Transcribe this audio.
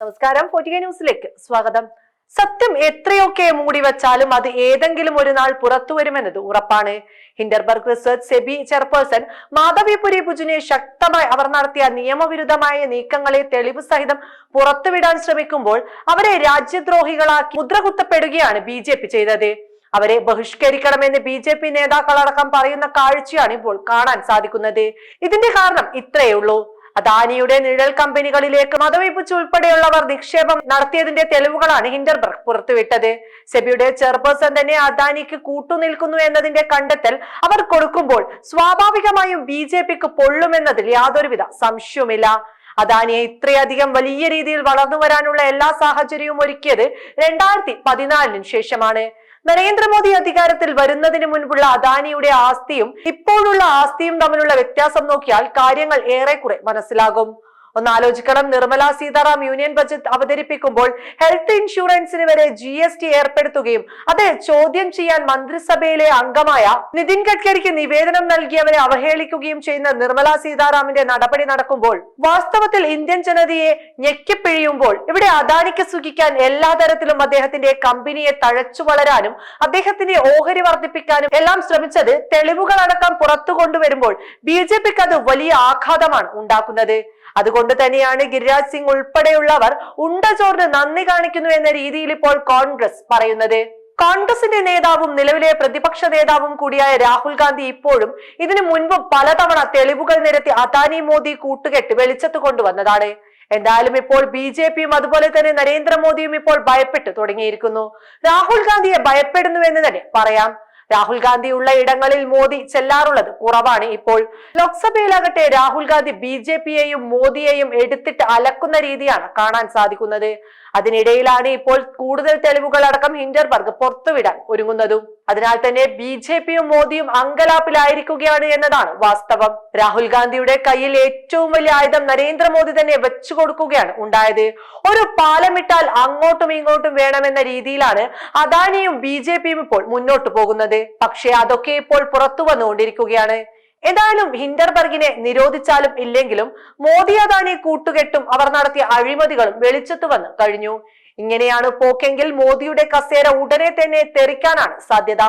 നമസ്കാരം. ഫോർട്ടിക ന്യൂസിലേക്ക് സ്വാഗതം. സത്യം എത്രയൊക്കെ മൂടി വച്ചാലും അത് ഏതെങ്കിലും ഒരു നാൾ പുറത്തു വരുമെന്നത് ഉറപ്പാണ്. Hindenburg research SEBI chairperson Madhabi Puri ഭുജിനെ ശക്തമായി അവർ നടത്തിയ നിയമവിരുദ്ധമായ നീക്കങ്ങളെ തെളിവ് സഹിതം പുറത്തുവിടാൻ ശ്രമിക്കുമ്പോൾ അവരെ രാജ്യദ്രോഹികളാക്കി മുദ്രകുത്തപ്പെടുകയാണ് ബി ജെ പി ചെയ്തത്. അവരെ ബഹിഷ്കരിക്കണമെന്ന് ബി ജെ പി നേതാക്കളടക്കം പറയുന്ന കാഴ്ചയാണ് ഇപ്പോൾ കാണാൻ സാധിക്കുന്നത്. ഇതിന്റെ കാരണം ഇത്രയേ ഉള്ളൂ. അദാനിയുടെ നിഴൽ കമ്പനികളിലേക്ക് മതവിപ്പുച്ച് ഉൾപ്പെടെയുള്ളവർ നിക്ഷേപം നടത്തിയതിന്റെ തെളിവുകളാണ് ഹിൻഡർബർഗ് പുറത്തുവിട്ടത്. സെബിയുടെ ചെയർപേഴ്സൺ തന്നെ അദാനിക്ക് കൂട്ടുനിൽക്കുന്നു എന്നതിന്റെ കണ്ടെത്തൽ അവർ കൊടുക്കുമ്പോൾ സ്വാഭാവികമായും ബി ജെ പിക്ക് പൊള്ളുമെന്നതിൽ യാതൊരുവിധ സംശയവുമില്ല. അദാനിയെ ഇത്രയധികം വലിയ രീതിയിൽ വളർന്നു വരാനുള്ള എല്ലാ സാഹചര്യവും ഒരുക്കിയത് രണ്ടായിരത്തി പതിനാലിന് ശേഷമാണ്. നരേന്ദ്രമോദി അധികാരത്തിൽ വരുന്നതിന് മുൻപുള്ള അദാനിയുടെ ആസ്തിയും ഇപ്പോഴുള്ള ആസ്തിയും തമ്മിലുള്ള വ്യത്യാസം നോക്കിയാൽ കാര്യങ്ങൾ ഏറെക്കുറെ മനസ്സിലാകും. ഒന്ന് ആലോചിക്കണം നിർമ്മല സീതാറാം യൂണിയൻ ബജറ്റ് അവതരിപ്പിക്കുമ്പോൾ ഹെൽത്ത് ഇൻഷുറൻസിന് വരെ ജി എസ് ടി ഏർപ്പെടുത്തുകയും അത് ചോദ്യം ചെയ്യാൻ മന്ത്രിസഭയിലെ അംഗമായ നിതിൻ ഗഡ്കരിക്ക് നിവേദനം നൽകിയവരെ അവഹേളിക്കുകയും ചെയ്യുന്ന നിർമ്മല സീതാറാമിന്റെ നടപടി നടക്കുമ്പോൾ വാസ്തവത്തിൽ ഇന്ത്യൻ ജനതയെ ഞെക്കിപ്പിഴിയുമ്പോൾ ഇവിടെ അദാനിക്ക് സുഖിക്കാൻ എല്ലാ തരത്തിലും അദ്ദേഹത്തിന്റെ കമ്പനിയെ തഴച്ചു വളരാനും അദ്ദേഹത്തിന്റെ ഓഹരി വർദ്ധിപ്പിക്കാനും എല്ലാം ശ്രമിച്ചത് തെളിവുകളടക്കം പുറത്തു കൊണ്ടുവരുമ്പോൾ ബി ജെ പിക്ക് അത് വലിയ ആഘാതമാണ് ഉണ്ടാക്കുന്നത്. അതുകൊണ്ട് തന്നെയാണ് ഗിരിരാജ് സിംഗ് ഉൾപ്പെടെയുള്ളവർ ഉണ്ട ചോറിന് നന്ദി കാണിക്കുന്നു എന്ന രീതിയിൽ ഇപ്പോൾ കോൺഗ്രസ് പറയുന്നത്. കോൺഗ്രസിന്റെ നേതാവും നിലവിലെ പ്രതിപക്ഷ നേതാവും കൂടിയായ രാഹുൽ ഗാന്ധി ഇപ്പോഴും ഇതിനു മുൻപും പലതവണ തെളിവുകൾ നിരത്തി അദാനി മോദി കൂട്ടുകെട്ട് വെളിച്ചത്ത് കൊണ്ടുവന്നതാണ്. എന്തായാലും ഇപ്പോൾ ബി ജെ പിയും അതുപോലെ തന്നെ നരേന്ദ്രമോദിയും ഇപ്പോൾ ഭയപ്പെട്ടു തുടങ്ങിയിരിക്കുന്നു. രാഹുൽ ഗാന്ധിയെ ഭയപ്പെടുന്നു എന്ന് തന്നെ പറയാം. രാഹുൽ ഗാന്ധി ഉള്ള ഇടങ്ങളിൽ മോദി ചെല്ലാറുള്ളത് കുറവാണ് ഇപ്പോൾ. ലോക്സഭയിലാകട്ടെ രാഹുൽ ഗാന്ധി ബി ജെ പിയെയും മോദിയെയും എടുത്തിട്ട് അലക്കുന്ന രീതിയാണ് കാണാൻ സാധിക്കുന്നത്. അതിനിടയിലാണ് ഇപ്പോൾ കൂടുതൽ തെളിവുകൾ അടക്കം ഹിൻഡർബർഗ് പുറത്തുവിടാൻ ഒരുങ്ങുന്നതും. അതിനാൽ തന്നെ ബി ജെ പിയും മോദിയും അങ്കലാപ്പിലായിരിക്കുകയാണ് എന്നതാണ് വാസ്തവം. രാഹുൽ ഗാന്ധിയുടെ കയ്യിൽ ഏറ്റവും വലിയ ആയുധം നരേന്ദ്രമോദി തന്നെ വെച്ചു കൊടുക്കുകയാണ്. ഉണ്ടായത് ഒരു പാലമിട്ടാൽ അങ്ങോട്ടും ഇങ്ങോട്ടും വേണമെന്ന രീതിയിലാണ് അദാനിയും ബി ജെ പിയും ഇപ്പോൾ മുന്നോട്ട് പോകുന്നത്. പക്ഷേ അതൊക്കെ ഇപ്പോൾ പുറത്തു വന്നുകൊണ്ടിരിക്കുകയാണ്. എന്തായാലും ഹിൻഡർബർഗിനെ നിരോധിച്ചാലും ഇല്ലെങ്കിലും മോദി അദാനി കൂട്ടുകെട്ടും അവർ നടത്തിയ അഴിമതികളും വെളിച്ചത്ത് വന്ന് കഴിഞ്ഞു. ഇങ്ങനെയാണ് പോക്കെങ്കിൽ മോദിയുടെ കസേര ഉടനെ തന്നെ തെറിക്കാനാണ് സാധ്യത.